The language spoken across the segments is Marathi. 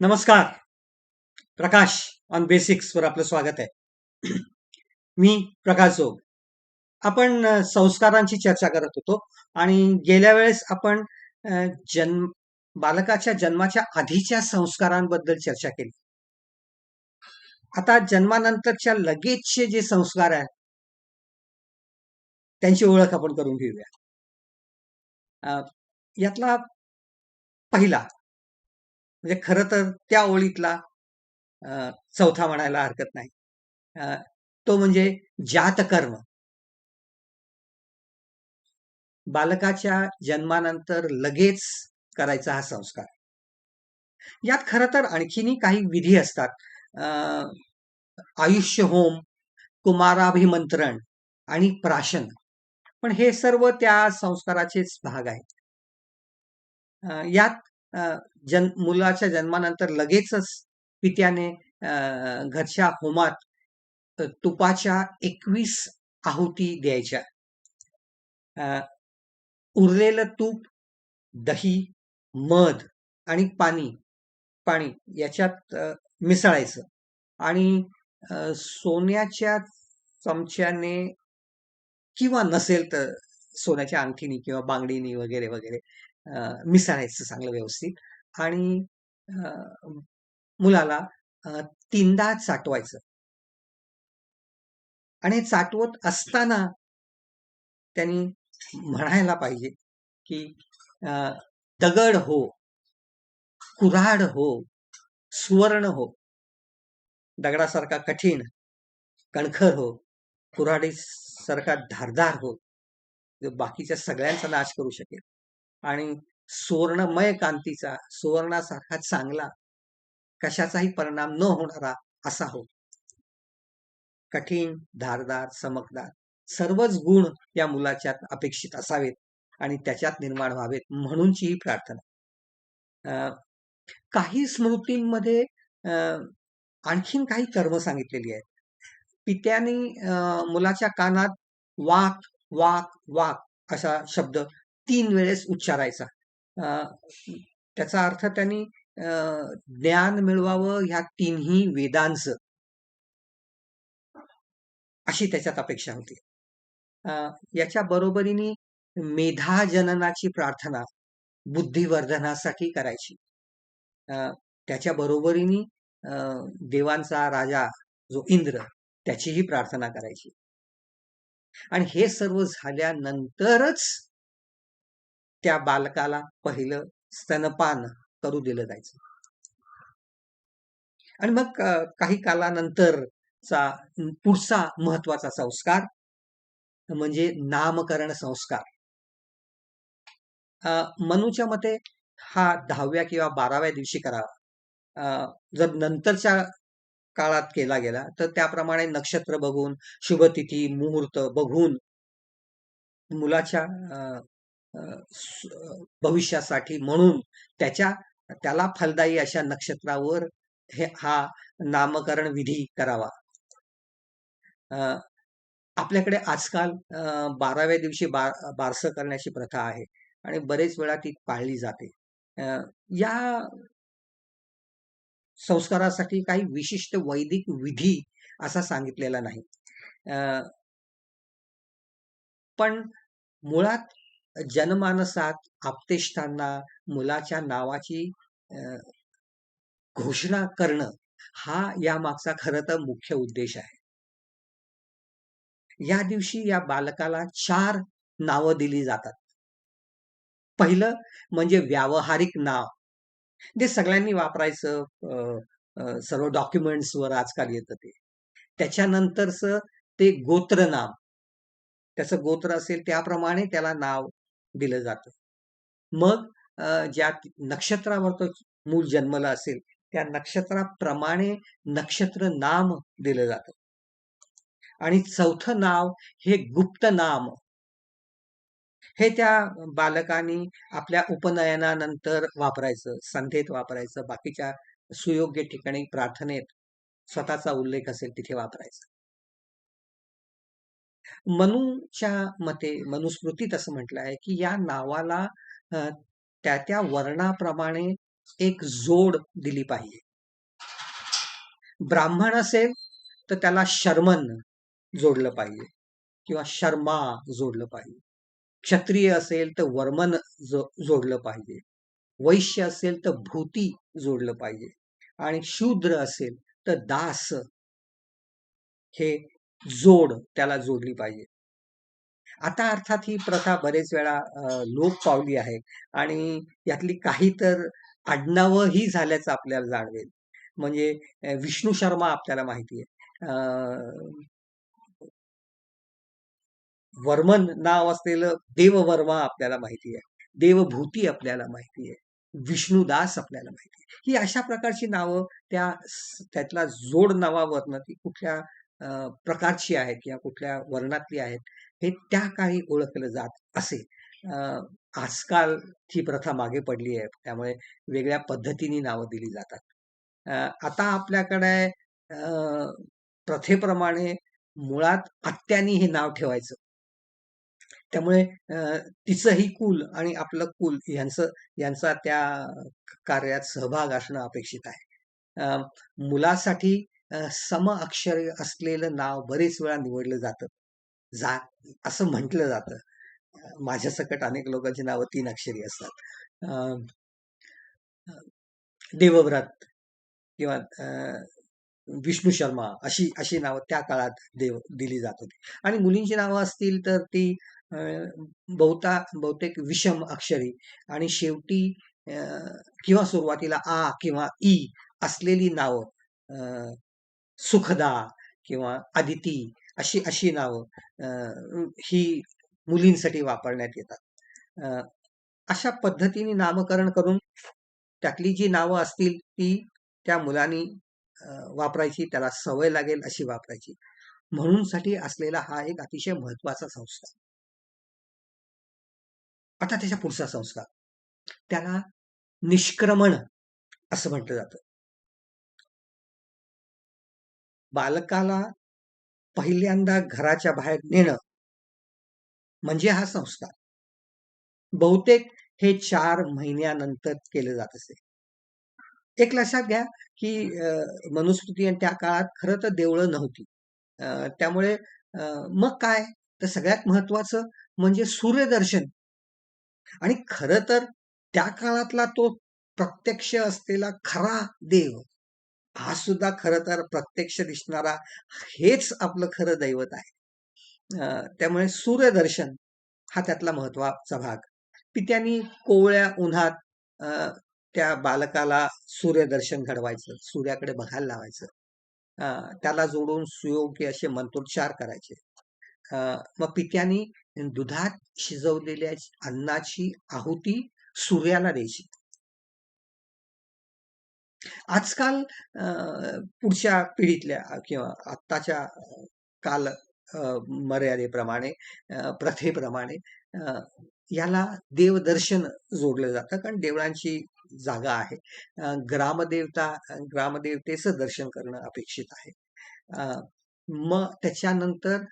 नमस्कार. प्रकाश ऑन बेसिक्स वर आपलं स्वागत आहे. मी प्रकाश जोग. आपण संस्कारांची चर्चा करत होतो आणि गेल्या वेळेस आपण जन्म बालकाच्या जन्माच्या आधीच्या संस्कारांबद्दल चर्चा केली. आता जन्मानंतरच्या लगेचचे जे संस्कार आहेत त्यांची ओळख आपण करून घेऊया. यातला पहिला म्हणजे खरं तर त्या ओळीतला चौथा म्हणायला हरकत नाही. तो म्हणजे जातकर्म. बालकाच्या जन्मानंतर लगेच करायचा हा संस्कार. यात खरं तर आणखीनही काही विधी असतात. आयुष्य होम कुमाराभिमंत्रण आणि प्राशन. पण हे सर्व त्या संस्काराचेच भाग आहेत. यात जन मुलाच्या जन्मानंतर लगेचच पित्याने घरच्या होमात तुपाच्या एकवीस आहुती द्यायच्या. उरलेलं तूप दही मध आणि पाणी पाणी याच्यात मिसळायचं. आणि सोन्याच्या चमच्याने किंवा नसेल तर सोन्याच्या अंगठीनी किंवा बांगडीनी वगैरे वगैरे मिसळायचं चांगलं व्यवस्थित. आणि मुलाला तीनदा चाटवायचं. आणि चाटवत असताना त्यांनी म्हणायला पाहिजे की दगड हो कुऱ्हाड हो सुवर्ण हो दगडासारखा कठीण कणखर हो कुऱ्हाडीसारखा धारदार हो बाकीच्या सगळ्यांचा नाश करू शकेल. आणि सुवर्णमय कांतीचा सुवर्णासारखा चांगला कशाचाही परिणाम न होणारा असा हो. कठीण धारदार चमकदार सर्वच गुण या मुलाच्यात अपेक्षित असावेत आणि त्याच्यात निर्माण व्हावेत म्हणूनची ही प्रार्थना. अं, काही स्मृतींमध्ये अं, आणखीन काही कर्म सांगितलेली आहेत. पित्याने अं, मुलाच्या कानात वाक वाक वाक असा शब्द तीन वेळेस उच्चारायचा. अं, त्याचा अर्थ त्यांनी अं, ज्ञान मिळवावं ह्या तिन्ही वेदांचं. अशी त्याच्यात अपेक्षा होती. अं, याच्या बरोबरीने मेधाजननाची प्रार्थना बुद्धिवर्धनासाठी करायची. अं, त्याच्या बरोबरीने अं, देवांचा राजा जो इंद्र त्याचीही प्रार्थना करायची. आणि हे सर्व झाल्यानंतरच त्या बालकाला पहिलं स्तनपान करू दिलं जायचं. आणि मग काही कालानंतरचा पुढचा महत्त्वाचा संस्कार म्हणजे नामकरण संस्कार. मनूच्या मते हा दहाव्या किंवा बाराव्या दिवशी करावा. जर नंतरच्या काळात केला गेला. तर त्याप्रमाणे नक्षत्र बघून शुभतिथी मुहूर्त बघून मुलाच्या भविष्यासाठी म्हणून त्याच्या त्याला फलदायी अशा नक्षत्रावर हे हा नामकरण विधी करावा. आपल्याकडे आजकाल बाराव्या दिवशी बार बारसं करण्याची प्रथा आहे आणि बरेच वेळा ती पाळली जाते. या संस्कारासाठी काही विशिष्ट वैदिक विधी असा सांगितलेला नाही. पण मुळात जनमानसात आपतेष्टांना मुलाच्या नावाची घोषणा करणं हा या मागचा खरं तर मुख्य उद्देश आहे. या दिवशी या बालकाला चार नावं दिली जातात. पहिलं म्हणजे व्यावहारिक नाव. जे सगळ्यांनी वापरायचं सर्व डॉक्युमेंट्सवर आजकाल येतं ते. त्याच्यानंतरचं ते गोत्र नाम. त्याचं गोत्र असेल त्याप्रमाणे त्याला नाव दिलं जातं. मग ज्या नक्षत्रावर तो मूल जन्मला असेल त्या नक्षत्राप्रमाणे नक्षत्र नाम दिलं जातं. आणि चौथं नाव हे गुप्त नाम. हे त्या बालकांनी आपल्या उपनयनानंतर वापरायचं संध्येत वापरायचं बाकीच्या सुयोग्य ठिकाणी प्रार्थनेत स्वतःचा उल्लेख असेल तिथे वापरायचा. मनूच्या मते मनुस्मृतीत असं म्हटलं आहे की या नावाला त्या त्या वर्णाप्रमाणे एक जोड दिली पाहिजे. ब्राह्मण असेल तर त्याला शर्मन जोडलं पाहिजे किंवा शर्मा जोडलं पाहिजे. क्षत्रिय असेल तर वर्मन जो जोडलं पाहिजे. वैश्य असेल तर भूती जोडलं पाहिजे. आणि शूद्र असेल तर दास हे जोड त्याला जोडली पाहिजे. आता अर्थात ही प्रथा बरेच वेळा लोप पावली आहे. आणि यातली काही तर आडनावही झाल्याचं आपल्याला जाणवेल. म्हणजे विष्णू शर्मा आपल्याला माहिती आहे. वर्मन नाव असलेलं देववर्मा आपल्याला माहिती आहे. देवभूती आपल्याला माहिती आहे. विष्णुदास आपल्याला माहिती आहे. ही अशा प्रकारची नावं त्या त्यातला जोड नावावरनं ती कुठल्या प्रकारची आहेत किंवा कुठल्या वर्णातली आहेत हे त्या काही ओळखलं जात असे. आजकाल ही प्रथा मागे पडली आहे. त्यामुळे वेगळ्या पद्धतीने नावं दिली जातात. आता आपल्याकडे प्रथेप्रमाणे मुळात आत्यानी हे नाव ठेवायचं. त्यामुळे तिचंही कुल आणि आपलं कुल यांचं यांचा त्या कार्यात सहभाग असणं अपेक्षित आहे. मुलासाठी सम अक्षर असलेलं नाव बरेच वेळा निवडलं जातं. जा असं म्हटलं जातं. माझ्या सकट अनेक लोकांची नावं तीन अक्षरी असतात. देवव्रत किंवा विष्णू शर्मा अशी अशी नावं त्या काळात देव दिली जात होती. आणि मुलींची नावं असतील तर ती बहुता बहुतेक विषम अक्षरी. आणि शेवटी किंवा सुरुवातीला आ किंवा ई असलेली नावं सुखदा किंवा आदिती अशी अशी नावं ही मुलींसाठी वापरण्यात येतात. अशा पद्धतीने नामकरण करून त्यातली जी नावं असतील ती त्या मुलांनी वापरायची त्याला सवय लागेल अशी वापरायची. म्हणून साठी असलेला हा एक अतिशय महत्त्वाचा संस्कार आता त्याच्या पुढचा संस्कार. त्याला निष्क्रमण असं म्हटलं जातं. बालकाला पहिल्यांदा घराच्या बाहेर नेणं म्हणजे हा संस्कार. बहुतेक हे चार महिन्यानंतर केलं जात असे. एक लक्षात घ्या की मनुस्मृती आणि त्या काळात खरं तर देवळं नव्हती. त्यामुळे मग काय? तर सगळ्यात महत्वाचं म्हणजे सूर्यदर्शन आणि खर तर त्या काळातला तो प्रत्यक्ष असलेला खरा देव हा सुद्धा खर तर प्रत्यक्ष दिसणारा हेच आपलं खरं दैवत आहे. त्यामुळे सूर्यदर्शन हा त्यातला महत्त्वाचा भाग. पित्यानी कोवळ्या उन्हात त्या बालकाला सूर्यदर्शन घडवायचं सूर्याकडे बघायला लावायचं. त्याला जोडून सुयोग्य असे मंत्रोच्चार करायचे. मग पित्याने दुधात शिजवलेल्या अन्नाची आहुती सूर्याला द्यायची. आजकाल पुढच्या पिढीतल्या किंवा आत्ताच्या काल मर्यादेप्रमाणे प्रथेप्रमाणे याला देवदर्शन जोडलं जातं. कारण देवळांची जागा आहे. ग्रामदेवता ग्रामदेवतेचं दर्शन करणं अपेक्षित आहे. मग त्याच्यानंतर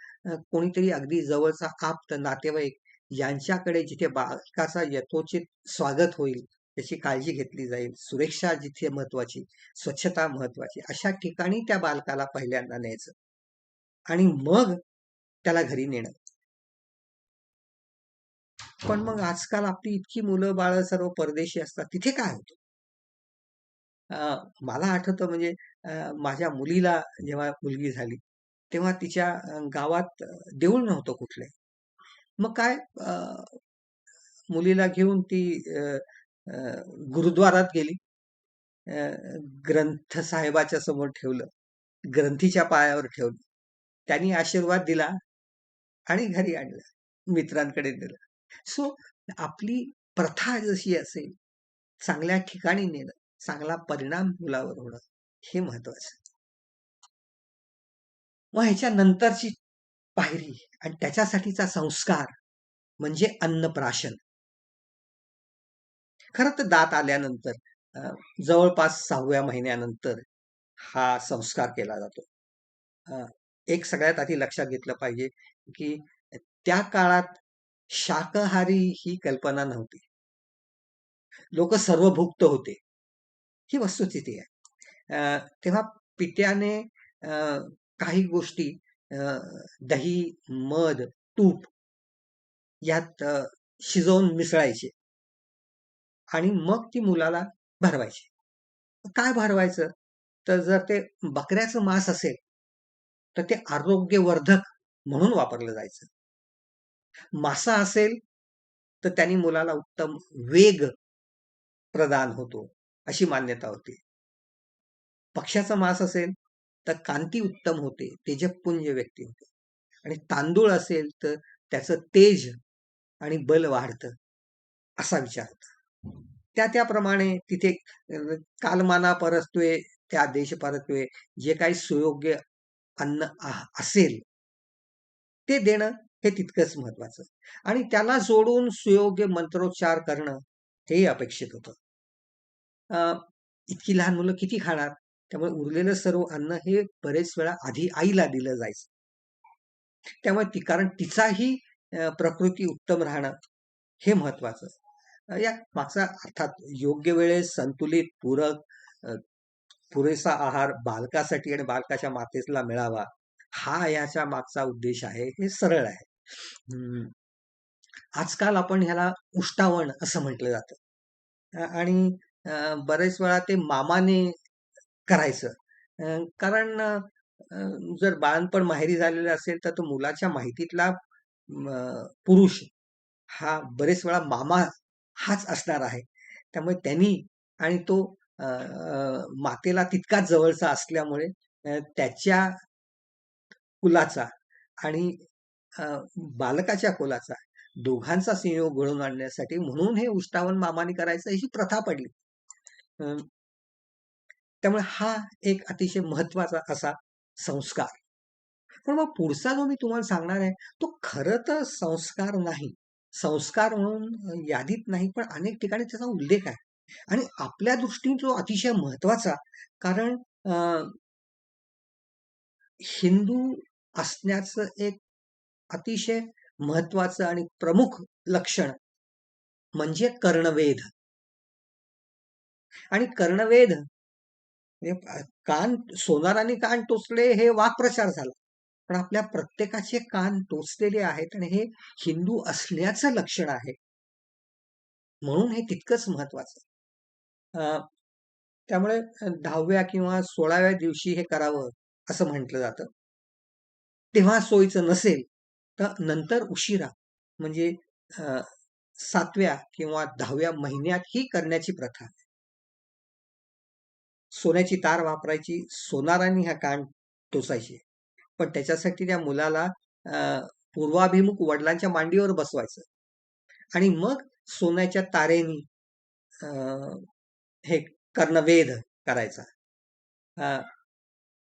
कोणीतरी अगदी जवळचा आप्त नातेवाईक यांच्याकडे जिथे बालकाचा यथोचित स्वागत होईल त्याची काळजी घेतली जाईल. सुरक्षा जिथे महत्वाची स्वच्छता महत्वाची अशा ठिकाणी त्या बालकाला पहिल्यांदा न्यायचं. आणि मग त्याला घरी नेणं. पण मग आजकाल आपली इतकी मुलं बाळ सर्व परदेशी असतात. तिथे काय होतं? मला आठवतं म्हणजे माझ्या मुलीला जेव्हा मुलगी झाली तेव्हा तिच्या गावात देऊळ नव्हतं कुठले. मग काय मुलीला घेऊन ती गुरुद्वारात गेली. ग्रंथ साहेबाच्या समोर ठेवलं. ग्रंथीच्या पायावर ठेवलं. त्यांनी आशीर्वाद दिला आणि घरी आणलं. मित्रांकडे दिलं सो आपली प्रथा जशी असेल चांगल्या ठिकाणी नेणं चांगला परिणाम मुलावर होणं हे महत्वाचं. मग ह्याच्या नंतरची पायरी आणि त्याच्यासाठीचा संस्कार म्हणजे अन्नप्राशन. खर तर दात आल्यानंतर जवळपास सहाव्या महिन्यानंतर हा संस्कार केला जातो. एक सगळ्यात आधी लक्षात घेतलं पाहिजे की त्या काळात शाकाहारी ही कल्पना नव्हती. लोक सर्वभुक्त होते. ही वस्तुस्थिती आहे. तेव्हा पित्याने काही गोष्टी दही, मध, तूप यात शिजवून मिसळायचे आणि मग ती मुलाला भरवायची. काय भरवायचं? तर जर ते बकऱ्याचं मांस असेल, तर ते आरोग्यवर्धक म्हणून वापरलं जायचं. मासा असेल, तर त्यांनी मुलाला उत्तम वेग प्रदान होतो, अशी मान्यता होती. पक्ष्याचं मांस असेल, तर कांती उत्तम होते, तेजपुंज व्यक्ती होते आणि तांदूळ असेल, तर त्याचं तेज आणि बल वाढतं, असा विचार होता. त्या त्याप्रमाणे तिथे कालमाना परत्वे त्या देश परत्वे जे काही सुयोग्य अन्न असेल, ते देणं हे तितकंच महत्वाचं आणि त्याला जोडून सुयोग्य मंत्रोच्चार करणं हेही अपेक्षित होतं. इतकी लहान मुलं किती खाणार? त्यामुळे उरलेलं सर्व अन्न हे बरेच वेळा आधी आईला दिलं जायचं. त्यामुळे ती कारण तिचाही प्रकृती उत्तम राहणं हे महत्वाचं. या मागचा अर्थात योग्य वेळेस संतुलित, पूरक, पुरेसा आहार बालकासाठी आणि बालकाच्या मातेला मिळावा, हा याच्या मागचा उद्देश आहे. हे सरळ आहे. आजकाल आपण ह्याला उष्टावण असं म्हटलं जातं. आणि बरेच वेळा ते मामाने करायचं. कारण अ, जर बाळंतपण माहेरी झालेलं असेल, तर तो मुलाच्या माहितीतला पुरुष हा बरेच वेळा मामा हाच असणार आहे. त्यामुळे त्यांनी आणि तो अ, अ, मातेला तितकाच जवळचा असल्यामुळे अ, त्याच्या कुलाचा आणि अ, बालकाच्या कुलाचा दोघांचा संयोग घडवून आणण्यासाठी म्हणून हे उष्टावण मामाने करायचं अशी प्रथा पडली. अ, त्यामुळे हा एक अतिशय महत्त्वाचा असा संस्कार. पण मग पुढचा जो मी तुम्हाला सांगणार आहे, तो खरं तर संस्कार नाही. संस्कार म्हणून यादीत नाही, पण अनेक ठिकाणी त्याचा उल्लेख आहे. आणि आपल्या दृष्टीने तो अतिशय महत्त्वाचा कारण हिंदू असण्याचं एक अतिशय महत्वाचं आणि प्रमुख लक्षण म्हणजे कर्णवेध. आणि कर्णवेध म्हणजे कान सोनाराने कान टोचले हे वाक्प्रचार झाला. पण आपल्या प्रत्येकाचे कान टोचलेले आहेत आणि हे हिंदू असल्याचं लक्षण आहे. म्हणून हे तितकंच महत्वाचं. त्यामुळे 10व्या किंवा 16व्या दिवशी हे करावं असं म्हटलं जातं. तेव्हा सोयीचं नसेल, तर नंतर उशिरा म्हणजे सातव्या किंवा 10व्या महिन्यात ही करण्याची प्रथा आहे. सोन्याची तार वापरायची, सोनाराने हा कान टोचायचे. पण त्याच्यासाठी त्या मुलाला पूर्वाभिमुख वडिलांच्या मांडीवर बसवायचं आणि मग सोन्याच्या तारेनी हे कर्णवेध करायचा.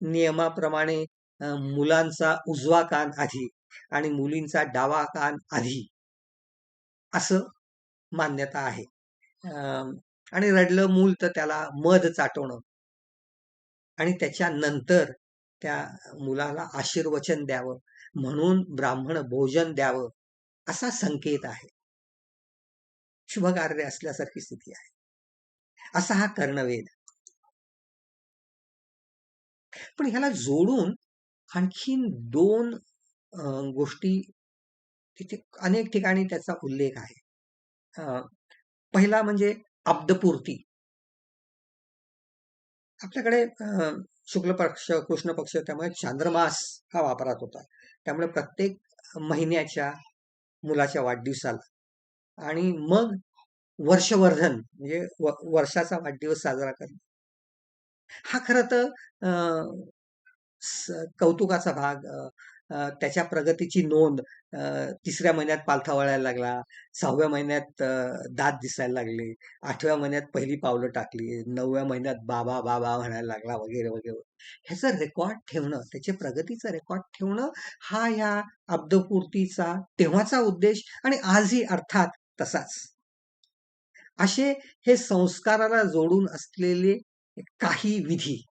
नियमाप्रमाणे मुलांचा उजवा कान आधी आणि मुलींचा डावा कान आधी असं मान्यता आहे. आणि रडलं मूल तर त्याला मध चाटवणं आणि त्याच्यानंतर त्या मुलाला आशीर्वचन द्यावं म्हणून ब्राह्मण भोजन द्यावं असा संकेत आहे. शुभकार्य असल्यासारखी स्थिती आहे. असा हा कर्णवेद पण ह्याला जोडून आणखीन दोन गोष्टी तिथे अनेक ठिकाणी त्याचा उल्लेख आहे. पहिला म्हणजे अब्दपूर्ती. आपल्याकडे शुक्ल पक्ष, कृष्ण पक्ष त्यामुळे चांद्रमास हा वापरात होता. त्यामुळे प्रत्येक महिन्याच्या मुलाच्या वाढदिवसाला आणि मग वर्षवर्धन म्हणजे वर्षाचा वाढदिवस साजरा करणे हा खरं तर कौतुकाचा भाग त्याच्या प्रगतीची नोंद तिसऱ्या महिन्यात पालथा वळायला लागला, सहाव्या महिन्यात दात दिसायला लागले, आठव्या महिन्यात पहिली पावलं टाकली, नवव्या महिन्यात बाबा, बाबा म्हणायला लागला वगैरे, वगैरे. ह्याचं रेकॉर्ड ठेवणं, त्याच्या प्रगतीचा रेकॉर्ड ठेवणं हा ह्या अब्दपूर्तीचा तेव्हाचा उद्देश आणि आजही अर्थात तसाच. असे हे संस्काराला जोडून असलेले काही विधी.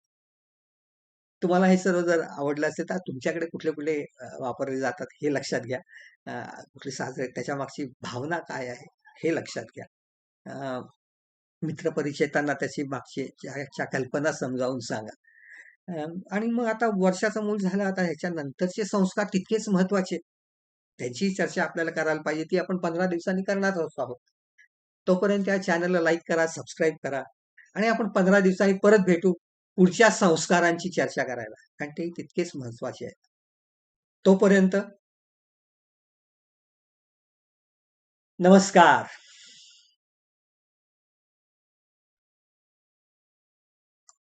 तुम्हाला हे सर्व जर आवडलं असेल, तर तुमच्याकडे कुठले-कुठले वापरले जातात हे लक्षात घ्या. कुठले साजरे त्याच्या मागची भावना काय आहे हे लक्षात घ्या. मित्रपरिचेतांना त्याची मागची कल्पना समजावून सांगा. आणि मग आता वर्षाचं मूल झालं, आता ह्याच्यानंतरचे संस्कार तितकेच महत्त्वाचे. त्यांची चर्चा आपल्याला करायला पाहिजे, ती आपण 15 दिवसांनी करणारच आहोत. तोपर्यंत या चॅनलला लाईक करा, सबस्क्राईब करा आणि आपण 15 दिवसांनी परत भेटू पुढच्या संस्कारांची चर्चा करायला. कारण ते तितकेच महत्त्वाचे आहेत. तोपर्यंत नमस्कार.